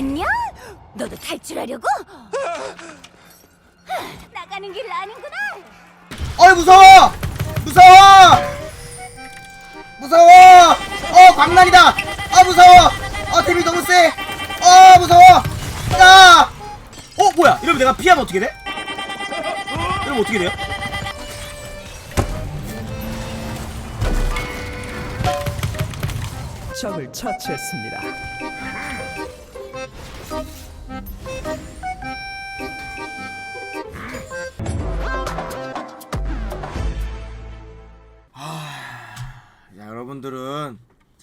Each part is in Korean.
안녕? 너도 탈출하려고? 나가는 길 아닌구나. 어이 무서워! 무서워! 무서워! 어 광란이다! 아 무서워! 어 데미 너무 세! 어 무서워! 야! 어 뭐야? 이러면 내가 피하면 어떻게 돼? 이러면 어떻게 돼요? 적을 처치했습니다.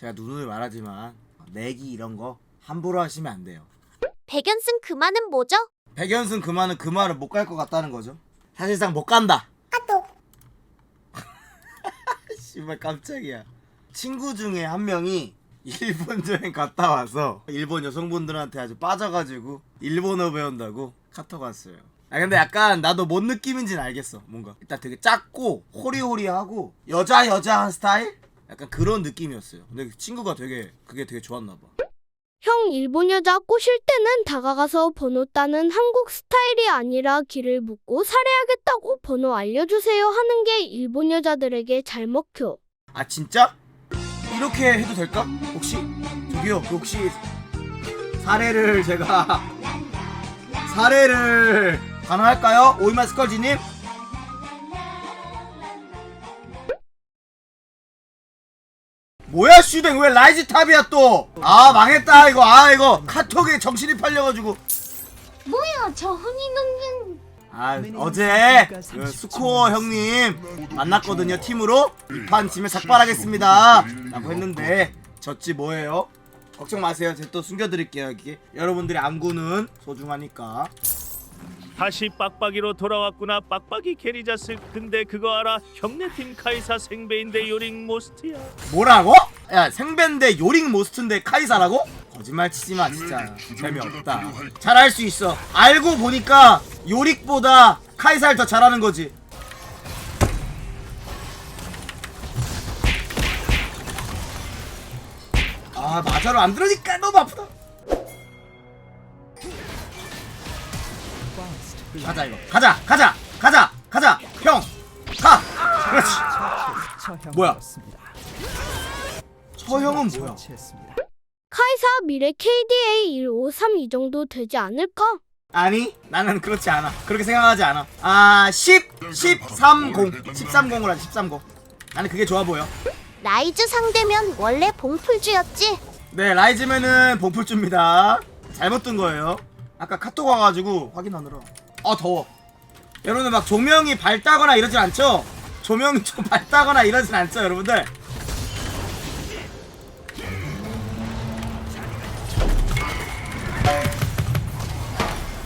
제가 누누이 말하지만 내기 이런 거 함부로 하시면 안 돼요. 백연승 그 말은 뭐죠? 백연승 그만은 그 말은 못갈 것 같다는 거죠. 사실상 못 간다. 아또. 씨발 깜짝이야. 친구 중에 한 명이 일본 여행 갔다 와서 일본 여성분들한테 아주 빠져가지고 일본어 배운다고 카톡 왔어요. 아 근데 약간 나도 뭔 느낌인지는 알겠어. 뭔가 일단 되게 작고 호리호리하고 여자 여자 한 스타일? 약간 그런 느낌이었어요. 근데 친구가 되게 그게 되게 좋았나 봐. 형 일본 여자 꼬실 때는 다가가서 번호 따는 한국 스타일이 아니라 길을 묻고 살해하겠다고 번호 알려주세요 하는 게 일본 여자들에게 잘 먹혀. 아 진짜? 이렇게 해도 될까? 혹시 저기요 그 혹시 사례를 제가 사례를 가능할까요? 오이마 스컬지님? 뭐야 슈댕 왜 라이즈 탑이야 또? 아 망했다 이거. 아 이거 카톡에 정신이 팔려가지고. 뭐야 저 흔히 넘는. 아 어제 그 스코어 형님 만났거든요 팀으로. 이 판 지면 삭발하겠습니다. 라고 했는데 졌지 뭐예요? 걱정 마세요. 제가 또 숨겨드릴게요 여기 여러분들의 암구는 소중하니까 다시 빡빡이로 돌아왔구나. 빡빡이 게리자스 근데 그거 알아? 형네팀 카이사 생배인데 요링 모스트야. 뭐라고? 야 생벤데 요링 모스트인데 카이사라고? 거짓말 치지마 진짜. 재미없다. 잘할 수 있어. 알고 보니까 요릭보다 카이사를 더 잘하는 거지. 아 맞아로 안 들으니까 너무 아프다 가자 이거. 가자 가자 가자 가자. 형가. 그렇지. 뭐야? 저 형은 뭐야? 처치했습니다. 카이사 미래 KDA 1532 정도 되지 않을까? 아니 나는 그렇지 않아. 그렇게 생각하지 않아. 아 10, 10, 30 13공을 하지 13공. 나는 그게 좋아 보여. 라이즈 상대면 원래 봉풀주였지. 네 라이즈맨은 봉풀주입니다. 잘못 든 거예요. 아까 카톡 와가지고 확인하느라 아 더워 여러분들 막 조명이 밝다거나 이러진 않죠? 조명이 좀 밝다거나 이러진 않죠 여러분들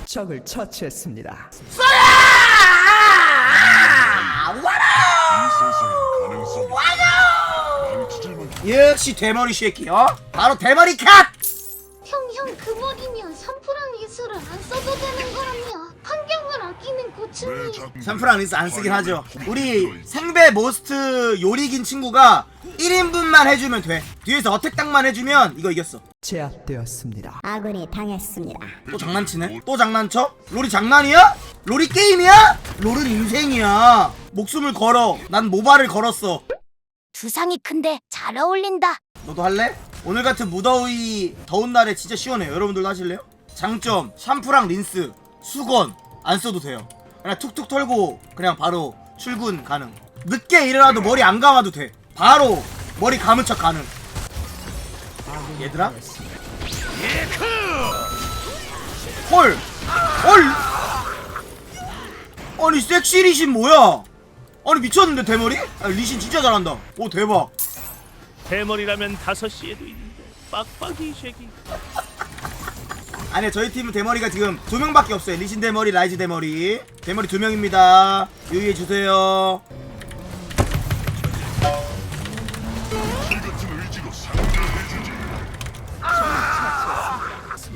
적을 처치했습니다. 역시 대머리 쉐키 어? 바로 대머리 컷! 형 형 그 머리면 삼프랑 기술을 안 써도 되는 환경을 아끼는 고충이. 샴푸랑 린스 안 쓰긴 하죠. 우리 생배 모스트 요리긴 친구가 1인분만 해주면 돼. 뒤에서 어택 당만 해주면 이거 이겼어. 제압되었습니다. 아군이 당했습니다. 또 장난치네? 또 장난쳐? 롤이 장난이야? 롤이 게임이야? 롤은 인생이야. 목숨을 걸어. 난 모발을 걸었어. 두상이 큰데 잘 어울린다. 너도 할래? 오늘 같은 무더위 더운 날에 진짜 시원해요. 여러분들도 하실래요? 장점 샴푸랑 린스 수건 안 써도 돼요. 그냥 툭툭 털고 그냥 바로 출근 가능. 늦게 일어나도 머리 안 감아도 돼. 바로 머리 감은 척 가능. 얘들아? 헐! 헐! 아니 섹시 리신 뭐야? 아니 미쳤는데 대머리? 아, 리신 진짜 잘한다. 오 대박. 대머리라면 5시에도 있는데 빡빡이 쉐기 아니 저희 팀은 대머리가 지금 두 명밖에 없어요. 리신 대머리, 라이즈 대머리. 대머리 두 명입니다. 유의해 주세요.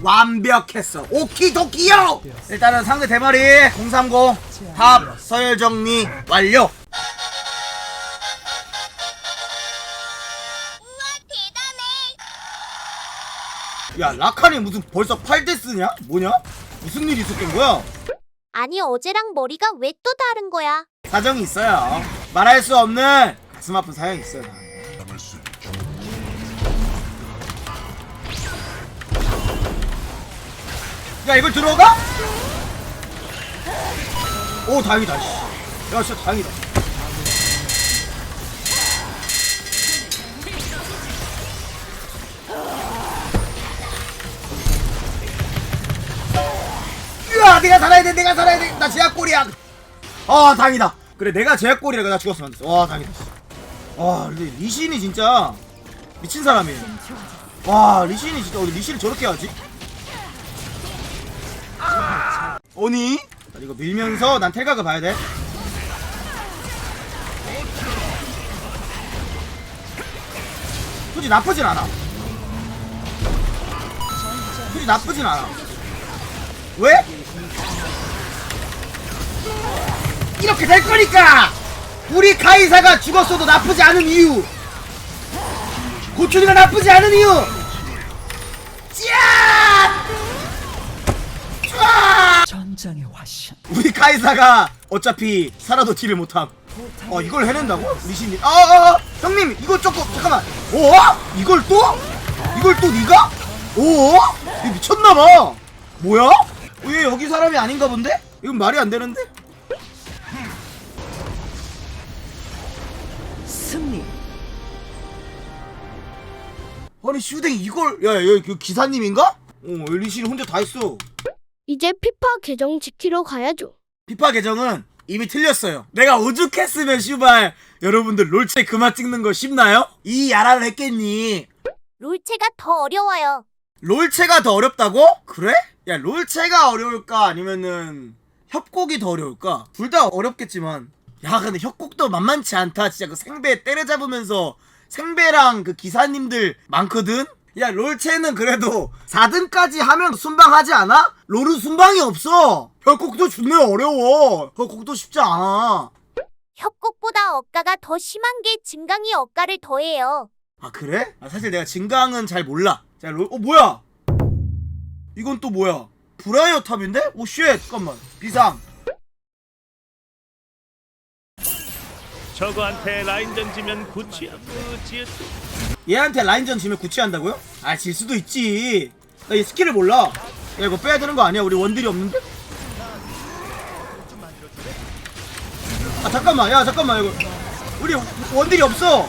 완벽했어. 오키도키요. 일단은 상대 대머리 030 탑 서열 정리 완료. 야 라칸이 무슨 벌써 8대 쓰냐? 뭐냐? 무슨 일이 있었던 거야? 아니 어제랑 머리가 왜 또 다른 거야? 사정이 있어요 말할 수 없는 가슴 아픈 사연이 있어요 야 이걸 들어가? 오 다행이다 씨. 야 진짜 다행이다 내가 살아야 돼 내가 살아야 돼나 제약골이야 아 다행이다 그래 내가 제약골이라 나 죽었으면 안 됐어 와 다행이다 씨. 와 근데 리신이 진짜 미친 사람이에요 와 리신이 진짜 어디 리신을 저렇게 하지? 오니? 자, 이거 밀면서 난 텔각을 봐야 돼 솔직히 나쁘진 않아 솔직히 나쁘진 않아 왜? 이렇게 될 거니까 우리 카이사가 죽었어도 나쁘지 않은 이유 고추리가 나쁘지 않은 이유 짜! 쫙! 전장의 화신. 우리 카이사가 어차피 살아도 딜을 못함 어 이걸 해낸다고? 리신이 아, 아, 아 형님 이거 조금 잠깐만 어? 이걸 또? 이걸 또 네가? 오? 이거 미쳤나봐 뭐야? 얘 여기 사람이 아닌가 본데? 이건 말이 안 되는데? 아니 슈댕 이걸 야야 그 기사님인가? 어 리신이 혼자 다 했어 이제 피파 계정 지키러 가야죠. 피파 계정은 이미 틀렸어요. 내가 오죽했으면 슈발 여러분들 롤체 그만 찍는 거 쉽나요? 이 야라를 했겠니? 롤체가 더 어려워요. 롤체가 더 어렵다고? 그래? 야 롤체가 어려울까 아니면은 협곡이 더 어려울까? 둘 다 어렵겠지만 야 근데 협곡도 만만치 않다 진짜 그 생배 때려잡으면서 생배랑 그 기사님들 많거든? 야 롤체는 그래도 4등까지 하면 순방하지 않아? 롤은 순방이 없어 협곡도 존나 어려워 협곡도 쉽지 않아 협곡보다 억가가 더 심한 게 증강이 억가를 더해요. 아 그래? 아, 사실 내가 진강은 잘 몰라 자 롤.. 어 뭐야 이건 또 뭐야 브라이어 탑인데? 오 쉣 잠깐만 비상 저거한테 라인전 지면 구치 얘한테 라인전 지면 구치한다고요? 아 질 수도 있지. 나 얘 스킬을 몰라. 야 이거 빼야 되는 거 아니야? 우리 원딜이 없는데? 아 잠깐만. 야 잠깐만. 이거 우리 원딜이 없어.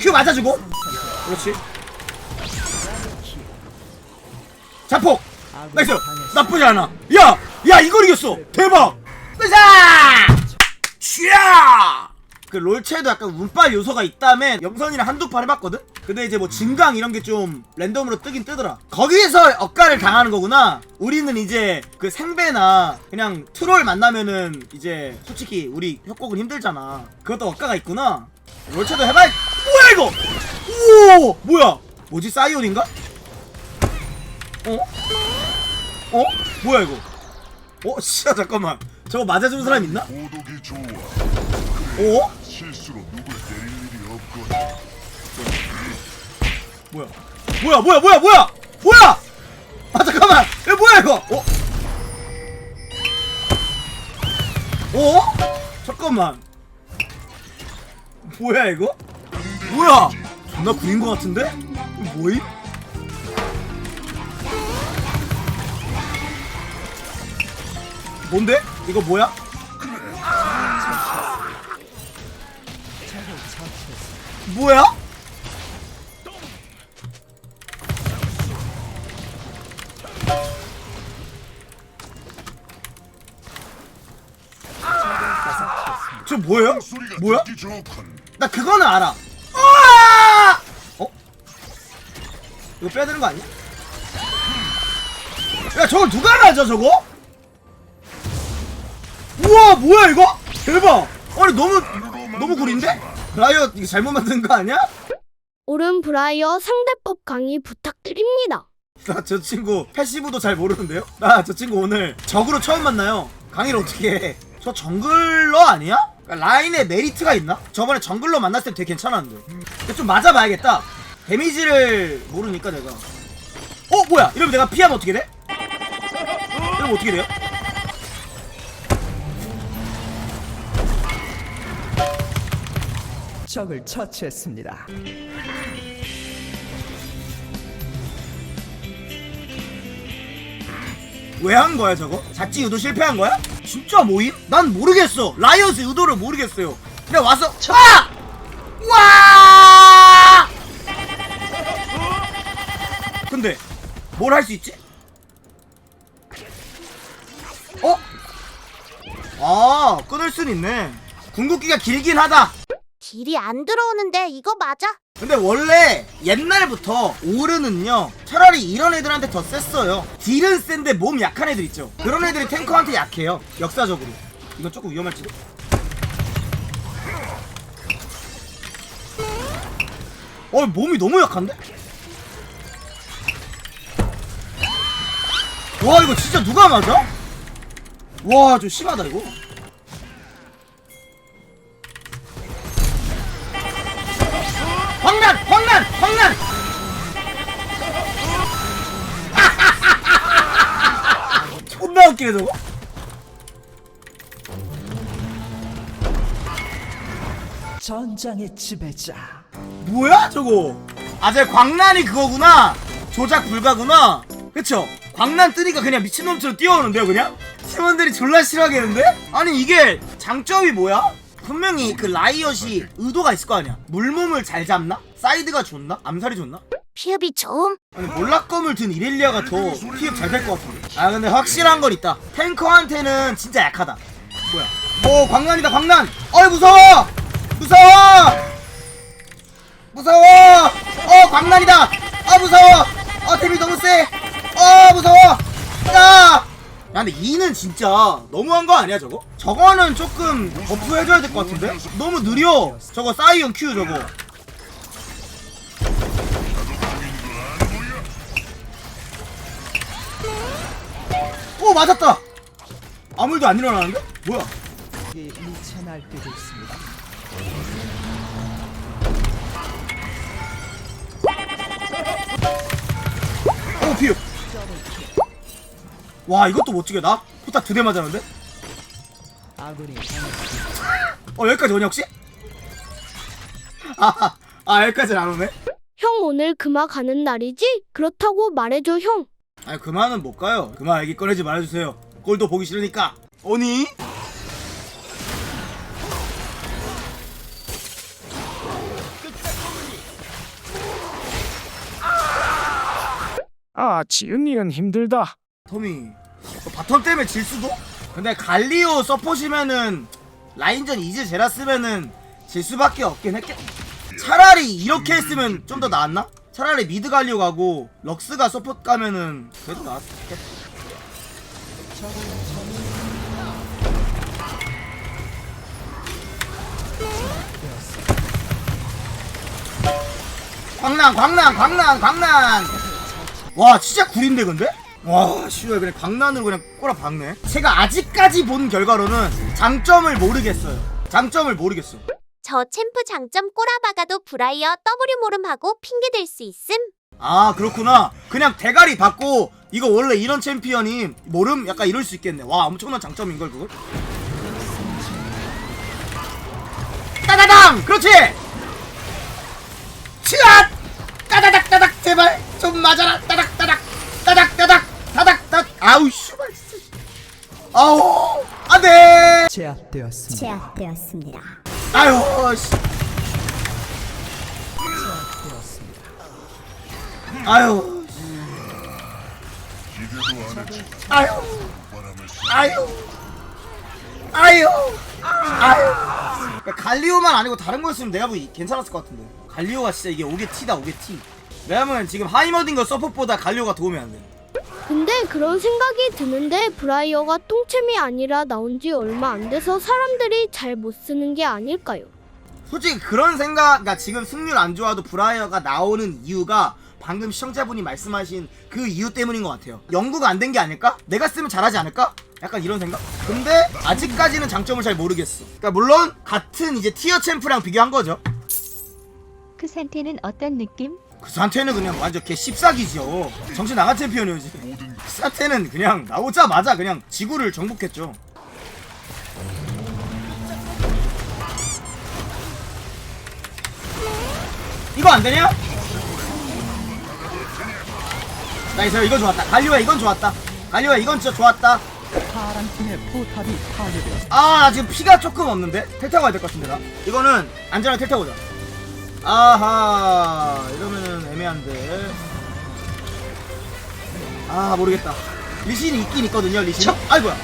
큐 맞아주고 그렇지. 자폭! 나이스! 나쁘지 않아. 야! 야 이걸 이겼어. 대박! 나이스! 쥐야! 그 롤체도 약간 운빨 요소가 있다면 영선이랑 한두 판 해봤거든? 근데 이제 뭐 진강 이런 게 좀 랜덤으로 뜨긴 뜨더라. 거기서 억가를 당하는 거구나. 우리는 이제 그 생배나 그냥 트롤 만나면은 이제 솔직히 우리 협곡은 힘들잖아. 그것도 억가가 있구나. 롤체도 해봐 뭐야 이거 오 뭐야 뭐지 사이온인가? 어? 어? 뭐야 이거? 어? 씨야 잠깐만 저거 맞아준 사람 있나? 고독이 좋아. 어? 실수로 누굴 때릴 일이 없거든. 뭐야? 뭐야 뭐야 뭐야 뭐야? 뭐야? 아 잠깐만 이거 뭐야 이거? 어? 어? 잠깐만 뭐야 이거? 뭐야? 존나 구린 거 같은데? 뭐임? 뭔데? 이거 뭐야? 뭐야? 저 뭐예요? 뭐야? 나 그거는 알아. 이거 빼야 되는 거 아니야? 야 저걸 누가 맞아 저거? 우와 뭐야 이거? 대박! 아니 너무 너무 구린데? 라이엇 이거 잘못 만든 거 아니야? 오른 브라이어 상대법 강의 부탁드립니다. 나 저 친구 패시브도 잘 모르는데요? 나 저 친구 오늘 적으로 처음 만나요. 강의를 어떻게 해? 저 정글러 아니야? 그러니까 라인에 메리트가 있나? 저번에 정글러 만났을 때 되게 괜찮았는데. 좀 맞아봐야겠다. 데미지를 모르니까 내가. 어 뭐야? 이러면 내가 피하면 어떻게 돼? 이러면 어떻게 돼요? 적을 처치했습니다. 왜 한 거야 저거? 자치 의도 실패한 거야? 진짜 모임? 난 모르겠어. 라이언스 의도를 모르겠어요. 그냥 와서 아! 와! 근데 뭘 할 수 있지? 어? 아 끊을 순 있네. 궁극기가 길긴 하다. 딜이 안 들어오는데 이거 맞아? 근데 원래 옛날부터 오르는요 차라리 이런 애들한테 더 셌어요 딜은 센데 몸 약한 애들 있죠 그런 애들이 탱커한테 약해요 역사적으로 이건 조금 위험할지도 어 몸이 너무 약한데? 와 이거 진짜 누가 맞아? 와 좀 심하다 이거 황난! 황난! 황난! 존나 웃기네 저거 전장의 지배자. 뭐야 저거 아제 광란이 그거구나 조작 불가구나 그쵸 광란 뜨니까 그냥 미친놈처럼 뛰어오는데요 그냥? 팀원들이 졸라 싫어하겠는데? 아니 이게 장점이 뭐야? 분명히 그 라이엇이 의도가 있을 거 아니야. 물몸을 잘 잡나? 사이드가 좋나? 암살이 좋나? 피흡이 좀 아니 몰락검을 든 이렐리아가 더 피흡 잘될 것 같은데. 아 근데 확실한 건 있다. 탱커한테는 진짜 약하다. 뭐야? 오 광란이다 광란! 어이 무서워! 무서워! 무서워! 어 광란이다! 아 무서워! 어 데미 너무 세 어 무서워 야! 야 근데 2는 진짜 너무한 거 아니야 저거? 저거는 조금 버프 해줘야 될 것 같은데? 너무 느려 저거 사이언 큐 저거 오 맞았다 아무 일도 안 일어나는데? 뭐야 미쳐 날뛰고 있습니다. 오 피우 와 이것도 멋지게 나? 포탑 두 대 맞았는데? 어 여기까지 오냐 혹시? 아, 아 여기까지는 안 오네 형 오늘 금화 가는 날이지? 그렇다고 말해줘 형. 아니 그만은 못 가요 그만 얘기 꺼내지 말아주세요 꼴도 보기 싫으니까 오니? 아, 지은이는 힘들다. 토미 어, 바텀 때문에 질 수도? 근데 갈리오 서포시면은 라인전 이즈 제라 쓰면은 질 수밖에 없긴 했겠 차라리 이렇게 했으면 좀 더 나았나? 차라리 미드 갈리오 가고 럭스가 서포트 가면은 그래도 나았겠다 광란 광란 광란 광란 와 진짜 구린데 근데? 와 씨발 그냥 광란으로 그냥 꼬라 박네. 제가 아직까지 본 결과로는 장점을 모르겠어요. 장점을 모르겠어. 저 챔프 장점 꼬라박아도 브라이어 W 모름하고 핑계 댈수 있음? 아 그렇구나. 그냥 대가리 받고 이거 원래 이런 챔피언이 모름 약간 이럴 수 있겠네. 와 엄청난 장점인 걸 그걸? 따다당! 그렇지 제압되었습니다. 제압되었습니다. 아유 씨 되었습니다. 아유 안. 아유. 아유 아유 아유 그러니까 갈리오만 아니고 다른 거였으면 내가 보기 괜찮았을 것 같은데 갈리오가 진짜 이게 오게 티다 오게 티 왜냐면 지금 하이머딩거 서폿보다 갈리오가 도움이 안 돼 근데 그런 생각이 드는데 브라이어가 똥챔이 아니라 나온 지 얼마 안 돼서 사람들이 잘 못 쓰는 게 아닐까요? 솔직히 그런 생각 그러니까 지금 승률 안 좋아도 브라이어가 나오는 이유가 방금 시청자분이 말씀하신 그 이유 때문인 것 같아요. 연구가 안 된 게 아닐까? 내가 쓰면 잘하지 않을까? 약간 이런 생각? 근데 아직까지는 장점을 잘 모르겠어. 그러니까 물론 같은 이제 티어 챔프랑 비교한 거죠. 그 상태는 어떤 느낌? 그 상태는 그냥 완전 개 씹사기죠. 정신 나간 챔피언이지. 그 상태는 그냥 나오자마자 그냥 지구를 정복했죠. 이거 안 되냐? 나이스 이거 좋았다. 갈리오야 이건 좋았다. 갈리오야 이건 진짜 좋았다. 파란 팀의 포탑이 파괴되었습니다. 아, 나 지금 피가 조금 없는데? 텔 타고 가야 될 것 같은데, 나? 이거는 안전하게 텔 타고 오자. 아하, 이러면은 애매한데. 아, 모르겠다. 리신이 있긴 있거든요, 리신. 아이고야.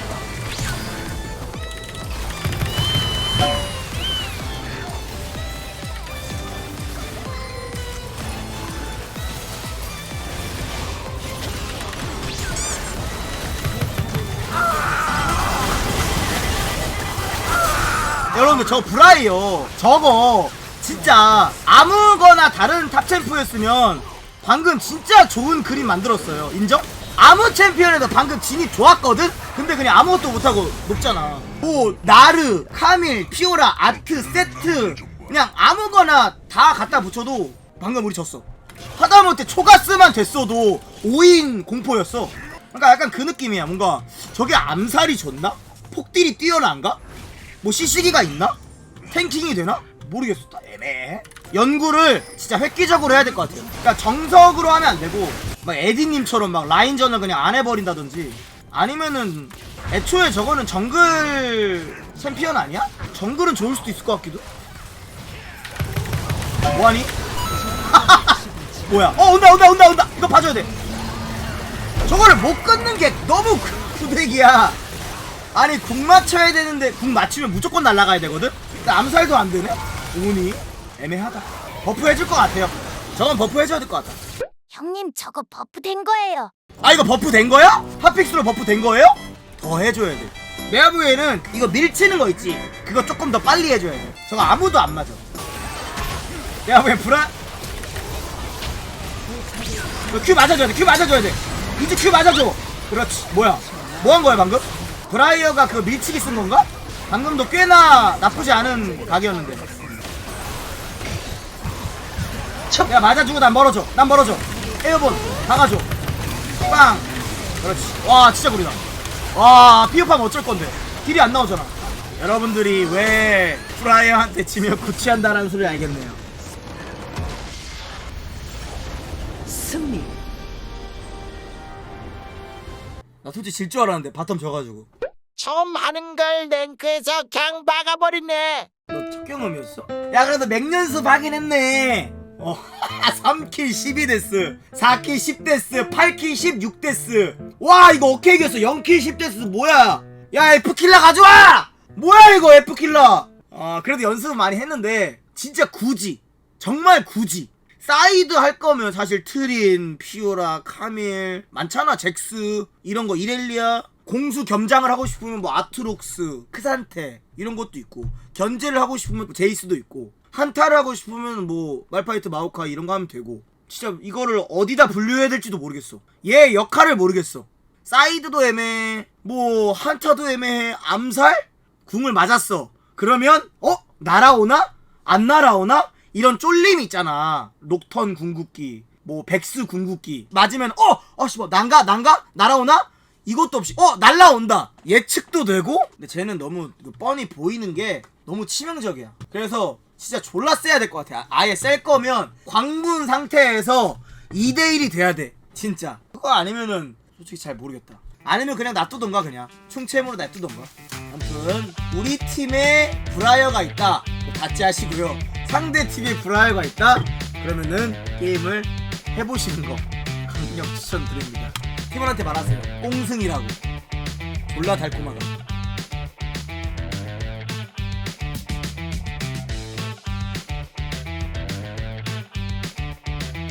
여러분들 저 브라이요 저거 진짜 아무거나 다른 탑 챔프였으면 방금 진짜 좋은 그림 만들었어요 인정? 아무 챔피언에도 방금 진입 좋았거든? 근데 그냥 아무것도 못하고 녹잖아 뭐 나르, 카밀, 피오라, 아트, 세트 그냥 아무거나 다 갖다 붙여도 방금 우리 졌어 하다못해 초가스만 됐어도 5인 공포였어 그러니까 약간 그 느낌이야 뭔가 저게 암살이 좋나? 폭딜이 뛰어난가? 뭐 CC기가 있나? 탱킹이 되나? 모르겠어. 다 애매해. 연구를 진짜 획기적으로 해야 될 것 같아요. 그러니까 정석으로 하면 안 되고 막 에디님처럼 막 라인전을 그냥 안 해버린다든지 아니면은 애초에 저거는 정글 챔피언 아니야? 정글은 좋을 수도 있을 것 같기도. 뭐하니? 뭐야? 어 온다 온다 온다 온다. 이거 봐줘야 돼. 저거를 못 끊는 게 너무 구대기야. 아니 궁 맞춰야 되는데 궁 맞추면 무조건 날아가야 되거든? 암살도 안 되네? 오니 애매하다. 버프 해줄 것 같아요. 저건 버프 해줘야 될 것 같아. 형님 저거 버프 된 거예요. 아 이거 버프 된 거야? 핫픽스로 버프 된 거예요? 더 해줘야 돼. 내가 보기에는 이거 밀치는 거 있지? 그거 조금 더 빨리 해줘야 돼. 저거 아무도 안 맞아. 내가 보기엔 불안? 큐 맞아줘야 돼 큐 맞아줘야 돼. 이제 큐 맞아줘. 그렇지. 뭐야? 뭐 한 거야 방금? 브라이어가 그 밀치기 쓴 건가? 방금도 꽤나 나쁘지 않은 각이었는데. 야 맞아주고 난 멀어져. 난 멀어져. 에어본 박아줘. 빵. 그렇지. 와 진짜 구리다. 와 피업하면 어쩔 건데. 딜이 안 나오잖아. 여러분들이 왜 프라이어한테 지면 구취한다라는 소리를 알겠네요. 승리. 나 솔직히 질 줄 알았는데 바텀 져가지고 처음 하는 걸 랭크에서 그냥 막아버리네. 너첫 경험이었어? 야 그래도 맹연습 하긴 했네. 어 3킬 12데스 4킬 10데스 8킬 16데스. 와 이거 어떻게 이겼어? 0킬 10데스 뭐야? 야 F킬러 가져와! 뭐야 이거 F킬러? 아 그래도 연습은 많이 했는데 진짜 굳이 정말 굳이 사이드 할 거면 사실 트린, 피오라, 카밀 많잖아 잭스 이런 거 이렐리아 공수 겸장을 하고 싶으면 뭐 아트록스, 크산테 이런 것도 있고 견제를 하고 싶으면 제이스도 있고 한타를 하고 싶으면 뭐 말파이트 마오카 이런 거 하면 되고 진짜 이거를 어디다 분류해야 될지도 모르겠어 얘 역할을 모르겠어 사이드도 애매해 뭐 한타도 애매해 암살? 궁을 맞았어 그러면 어? 날아오나? 안 날아오나? 이런 쫄림이 있잖아 녹턴 궁극기 뭐 백스 궁극기 맞으면 어? 어씨 뭐 난가? 난가? 날아오나? 이것도 없이 어 날라온다. 예측도 되고. 근데 쟤는 너무 그 뻔히 보이는 게 너무 치명적이야. 그래서 진짜 졸라 세야 될 것 같아. 아- 아예 셀 거면 광분 상태에서 2대1이 돼야 돼. 진짜. 그거 아니면은 솔직히 잘 모르겠다. 아니면 그냥 놔두던가 그냥. 충챔으로 놔두던가. 아무튼 우리 팀에 브라이어가 있다. 같이 하시고요. 상대 팀에 브라이어가 있다. 그러면은 게임을 해보시는 거 강력 추천드립니다 팀원한테 말하세요. 꽁승이라고. 졸라 달콤하다